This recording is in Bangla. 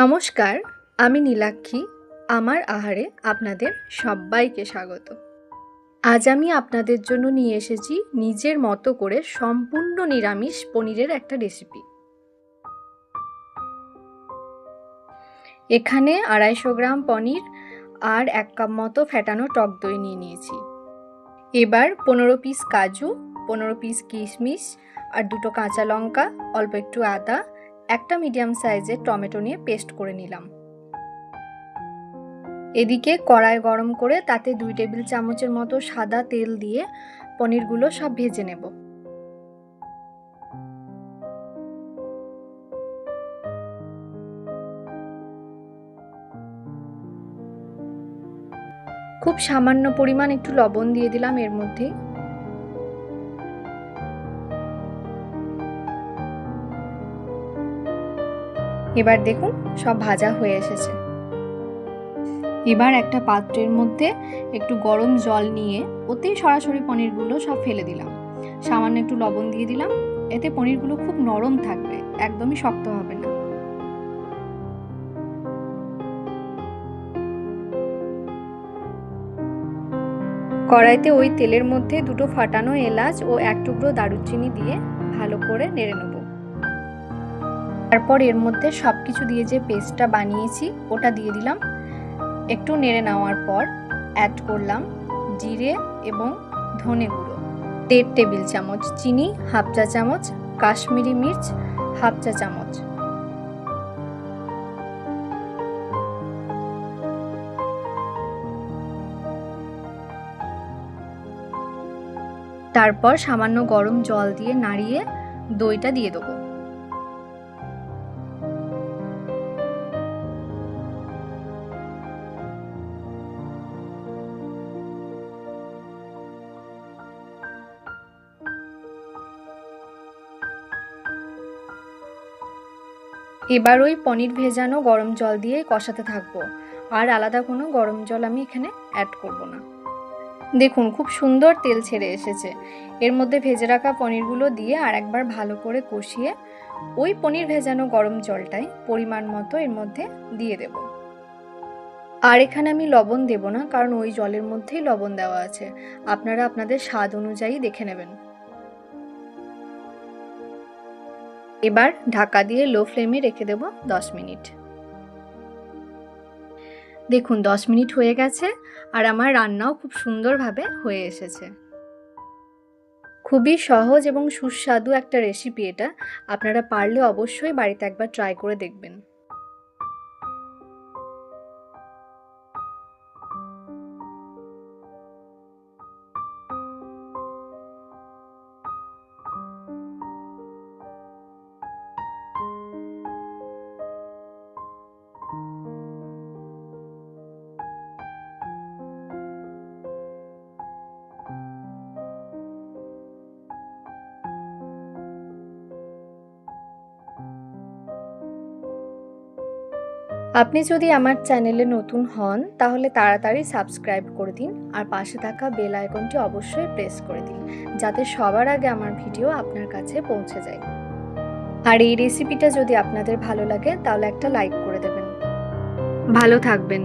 নমস্কার, আমি নীলাক্ষী। আমার আহারে আপনাদের সবাইকে স্বাগত। আজ আমি আপনাদের জন্য নিয়ে এসেছি নিজের মতো করে সম্পূর্ণ নিরামিষ পনিরের একটা রেসিপি এখানে আড়াইশো গ্রাম পনির আর এক কাপ মতো ফ্যাটানো টক দই নিয়ে নিয়েছি। এবার পনেরো পিস কাজু, পনেরো পিস কিশমিশ আর দুটো কাঁচা লঙ্কা, অল্প একটু আদা একটা মিডিয়াম সাইজের টমেটো নিয়ে পেস্ট করে নিলাম। এদিকে কড়াই গরম করে তাতে দুই টেবিল চামচের মতো সাদা তেল দিয়ে পনিরগুলো সব ভেজে নেব। খুব সামান্য পরিমাণ একটু লবণ দিয়ে দিলাম এর মধ্যে। এবার দেখুন, সব ভাজা হয়ে এসেছে। এবার একটা পাত্রের মধ্যে একটু গরম জল নিয়ে ওতেই সরাসরি পনিরগুলো সব ফেলে দিলাম। সামান্য একটু লবণ দিয়ে দিলাম। এতে পনিরগুলো খুব নরম থাকবে, একদমই শক্ত হবে না। কড়াইতে ওই তেলের মধ্যে দুটো ফাটানো এলাচ ও এক টুকরো দারুচিনি দিয়ে ভালো করে নেড়ে নেব। তারপর এর মধ্যে সব কিছু দিয়ে যে পেস্টটা বানিয়েছি, ওটা দিয়ে দিলাম। একটু নেড়ে নেওয়ার পর অ্যাড করলাম জিরে এবং ধনে গুঁড়ো। দেড় টেবিল চামচ চিনি, হাফ চা চামচ কাশ্মীরি মির্চ, হাফ চা চামচ। তারপর সামান্য গরম জল দিয়ে নাড়িয়ে দইটা দিয়ে দেবো। এবার ওই পনির ভেজানো গরম জল দিয়ে কষাতে থাকব। আর আলাদা কোনো গরম জল আমি এখানে অ্যাড করব না। দেখুন, খুব সুন্দর তেল ছেড়ে এসেছে। এর মধ্যে ভেজে রাখা পনিরগুলো দিয়ে আর একবার ভালো করে কষিয়ে ওই পনির ভেজানো গরম জলটাই পরিমাণ মতো এর মধ্যে দিয়ে দেব। আর এখানে আমি লবণ দেব না, কারণ ওই জলের মধ্যেই লবণ দেওয়া আছে। আপনারা আপনাদের স্বাদ অনুযায়ী দেখে নেবেন। এবার ঢাকা দিয়ে লো ফ্লেমে রেখে দেব দশ মিনিট। দেখুন, দশ মিনিট হয়ে গেছে আর আমার রান্নাও খুব সুন্দরভাবে হয়ে এসেছে। খুবই সহজ এবং সুস্বাদু একটা রেসিপি এটা। আপনারা পারলে অবশ্যই বাড়িতে একবার ট্রাই করে দেখবেন। আপনি যদি আমার চ্যানেলে নতুন হন, তাহলে তাড়াতাড়ি সাবস্ক্রাইব করে দিন আর পাশে থাকা বেল আইকনটি অবশ্যই প্রেস করে দিন, যাতে সবার আগে আমার ভিডিও আপনার কাছে পৌঁছে যায়। আর এই রেসিপিটা যদি আপনাদের ভালো লাগে, তাহলে একটা লাইক করে দেবেন। ভালো থাকবেন।